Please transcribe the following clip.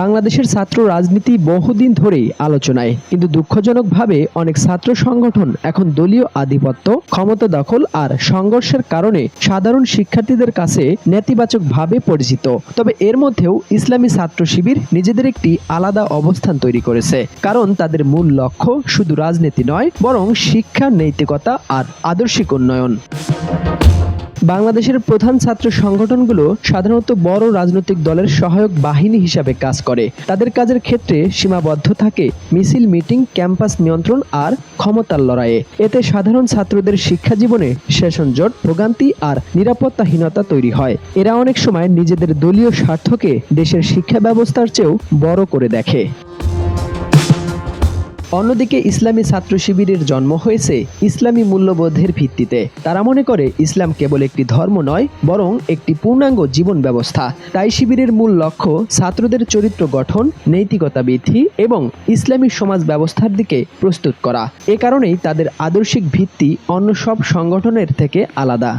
বাংলাদেশের ছাত্র রাজনীতি বহুদিন ধরেই আলোচনায়। কিন্তু দুঃখজনকভাবে অনেক ছাত্র সংগঠন এখন দলীয় আধিপত্য, ক্ষমতা দখল আর সংঘর্ষের কারণে সাধারণ শিক্ষার্থীদের কাছে নেতিবাচকভাবে পরিচিত। তবে এর মধ্যেও ইসলামী ছাত্র শিবির নিজেদের একটি আলাদা অবস্থান তৈরি করেছে। কারণ তাদের মূল লক্ষ্য শুধু রাজনীতি নয়, বরং শিক্ষা, নৈতিকতা আর আদর্শিক উন্নয়ন। বাংলাদেশের প্রধান ছাত্র সংগঠনগুলো সাধারণত বড় রাজনৈতিক দলের সহায়ক বাহিনী হিসাবে কাজ করে। তাদের কাজের ক্ষেত্রে সীমাবদ্ধ থাকে মিছিল, মিটিং, ক্যাম্পাস নিয়ন্ত্রণ আর ক্ষমতার লড়াইয়ে। এতে সাধারণ ছাত্রদের শিক্ষা জীবনে সেশন জট, ভোগান্তি আর নিরাপত্তাহীনতা তৈরি হয়। এরা অনেক সময় নিজেদের দলীয় স্বার্থকে দেশের শিক্ষা ব্যবস্থার চেয়েও বড় করে দেখে। অন্যদিকে ইসলামী ছাত্র শিবিরের জন্ম হয়েছে ইসলামী মূল্যবোধের ভিত্তিতে। তারা মনে করে ইসলাম কেবল একটি ধর্ম নয়, বরং একটি পূর্ণাঙ্গ জীবন ব্যবস্থা। তাই শিবিরের মূল লক্ষ্য ছাত্রদের চরিত্র গঠন, নৈতিকতা বৃদ্ধি এবং ইসলামী সমাজ ব্যবস্থার দিকে প্রস্তুত করা। এ কারণেই তাদের আদর্শিক ভিত্তি অন্য সব সংগঠনের থেকে আলাদা।